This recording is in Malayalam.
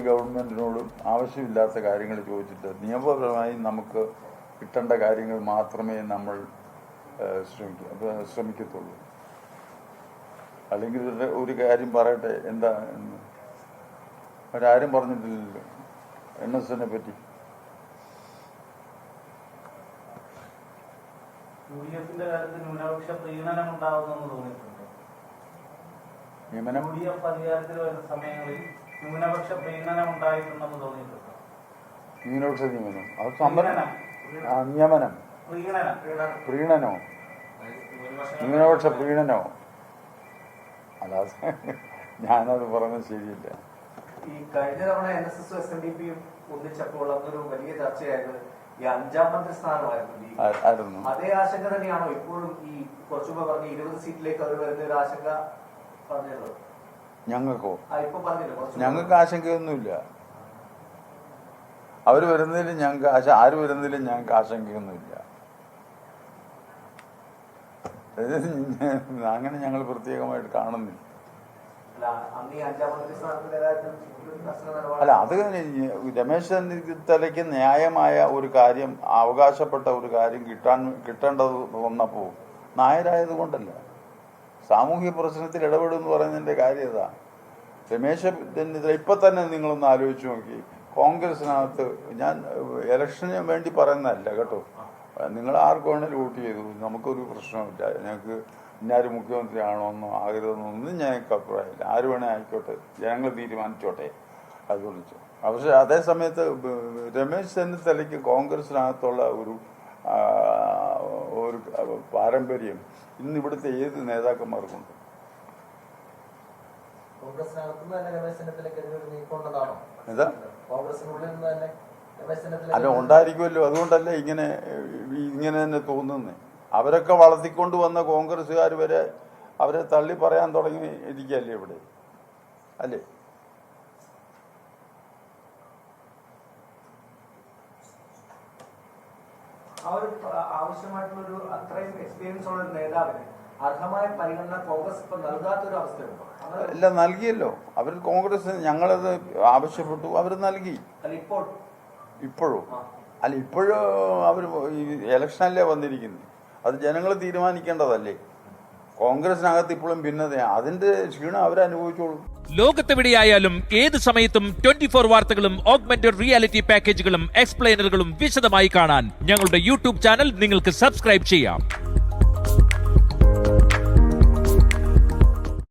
ഒരു ഗവൺമെന്റിനോടും ആവശ്യമില്ലാത്ത കാര്യങ്ങൾ ചോദിച്ചിട്ട് നിയമപരമായി നമുക്ക് കിട്ടേണ്ട കാര്യങ്ങൾ മാത്രമേ നമ്മൾ ശ്രമിക്കൂ ശ്രമിക്കത്തുള്ളൂ. അല്ലെങ്കിൽ ഒരു- കാര്യം പറയട്ടെ എന്താ എന്ന്. അവരാരും പറഞ്ഞിട്ടില്ലല്ലോ എൻ എസ് എനെ പറ്റി. നിയമനം ന്യൂനപക്ഷ പ്രീണനം ഉണ്ടായിട്ടുണ്ടെന്ന് തോന്നിയിട്ടുണ്ട്. ന്യൂനപക്ഷ നിയമനം അത് സമരം ആ നിയമനം. പ്രീണനം. പ്രീണനോ? ന്യൂനപക്ഷ പ്രീണനോ? അല്ലാതെ ഞാനത് പറഞ്ഞത് ശരിയില്ല. ഈ കഴിഞ്ഞ തവണ എൻ എസ് എസും എസ് എൻ ഡി പിയും ഒന്നിച്ചപ്പോൾ അന്നൊരു വലിയ ചർച്ചയായത് ഈ അഞ്ചാം മന്ത്രി സ്ഥാനമായിരുന്നു ലീഗ്. ആ- ആയിരുന്നു. അതേ ആശങ്ക തന്നെയാണോ ഇപ്പോഴും ഈ കുറച്ചുമ്പോ പറഞ്ഞ ഇരുപത് സീറ്റിലേക്ക് അവർ വരുന്ന ഒരു ആശങ്ക പറഞ്ഞത്? ഞങ്ങൾക്കോ? ഞങ്ങൾക്ക് ആശങ്കയൊന്നുമില്ല. അവർ വരുന്നതിലും ഞങ്ങൾക്ക് ആശ ആര് വരുന്നതിലും ഞങ്ങൾക്ക് ആശങ്കയൊന്നുമില്ല. അങ്ങനെ ഞങ്ങൾ പ്രത്യേകമായിട്ട് കാണുന്നില്ല. അല്ല അത് രമേശ് തലയ്ക്ക് ന്യായമായ ഒരു കാര്യം അവകാശപ്പെട്ട ഒരു കാര്യം കിട്ടാൻ കിട്ടേണ്ടത് വന്നപ്പോ നായരായത് കൊണ്ടല്ല. സാമൂഹ്യ പ്രശ്നത്തിൽ ഇടപെടും എന്ന് പറയുന്നതിന്റെ കാര്യം ഇതാ. രമേശ് ചെന്നിത്തല ഇപ്പൊ തന്നെ നിങ്ങളൊന്ന് ആലോചിച്ച് നോക്കി. കോൺഗ്രസിനകത്ത് ഞാൻ ഇലക്ഷന് വേണ്ടി പറയുന്നതല്ല കേട്ടോ. നിങ്ങൾ ആർക്ക് വേണേലും വോട്ട് ചെയ്തു. നമുക്കൊരു പ്രശ്നമില്ല ഞങ്ങൾക്ക് ഇന്നാര് മുഖ്യമന്ത്രി ആണോന്നോ ആകരുതെന്നൊന്നും ഞങ്ങൾക്ക് അഭിപ്രായമില്ല. ആര് വേണേ ആയിക്കോട്ടെ. ജനങ്ങൾ തീരുമാനിച്ചോട്ടെ. അത് വിളിച്ചു. പക്ഷെ അതേ സമയത്ത് രമേശ് ചെന്നിത്തലയ്ക്ക് കോൺഗ്രസിനകത്തുള്ള ഒരു ഒരു പാരമ്പര്യം ഇന്ന് ഇവിടുത്തെ ഏത് നേതാക്കന്മാർക്കുണ്ട്? എന്താ? അല്ല ഉണ്ടായിരിക്കുമല്ലോ. അതുകൊണ്ടല്ലേ ഇങ്ങനെ ഇങ്ങനെ തന്നെ തോന്നുന്നത് അവരൊക്കെ വളർത്തിക്കൊണ്ട് വന്ന കോൺഗ്രസ്സുകാർ വരെ അവരെ തള്ളി പറയാൻ തുടങ്ങി ഇരിക്കുകയല്ലേ ഇവിടെ? അല്ലേ? ആ ഒരു ആവശ്യമായിട്ടുള്ള ഒരു അത്രയും എക്സ്പീരിയൻസ് ഉള്ള ഒരു നേതാവിന് അർഹമായ പരിഗണന കോൺഗ്രസ് ഇപ്പൊ നൽകാത്തൊരു അവസ്ഥയുണ്ടോ അല്ല നൽകിയല്ലോ. അവർ കോൺഗ്രസ് ഞങ്ങളത് ആവശ്യപ്പെട്ടു അവർ നൽകി. ഇപ്പോൾ? ഇപ്പോഴും. അല്ല ഇപ്പോഴും അവർ ഈ ഇലക്ഷനല്ലേ വന്നിരിക്കുന്നത് അത് ജനങ്ങൾ തീരുമാനിക്കേണ്ടതല്ലേ? കോൺഗ്രസിനകത്ത് ഇപ്പോഴും ഭിന്നതയാണ് അതിന്റെ ക്ഷീണം അവരനുഭവിച്ചോളും ലോകത്തെവിടെയായാലും ഏത് സമയത്തും ട്വന്റി ഫോർ വാർത്തകളും ഓഗ്മെന്റഡ് റിയാലിറ്റി പാക്കേജുകളും എക്സ്പ്ലെയിനറുകളും വിശദമായി കാണാൻ ഞങ്ങളുടെ യൂട്യൂബ് ചാനൽ നിങ്ങൾക്ക് സബ്സ്ക്രൈബ് ചെയ്യാം.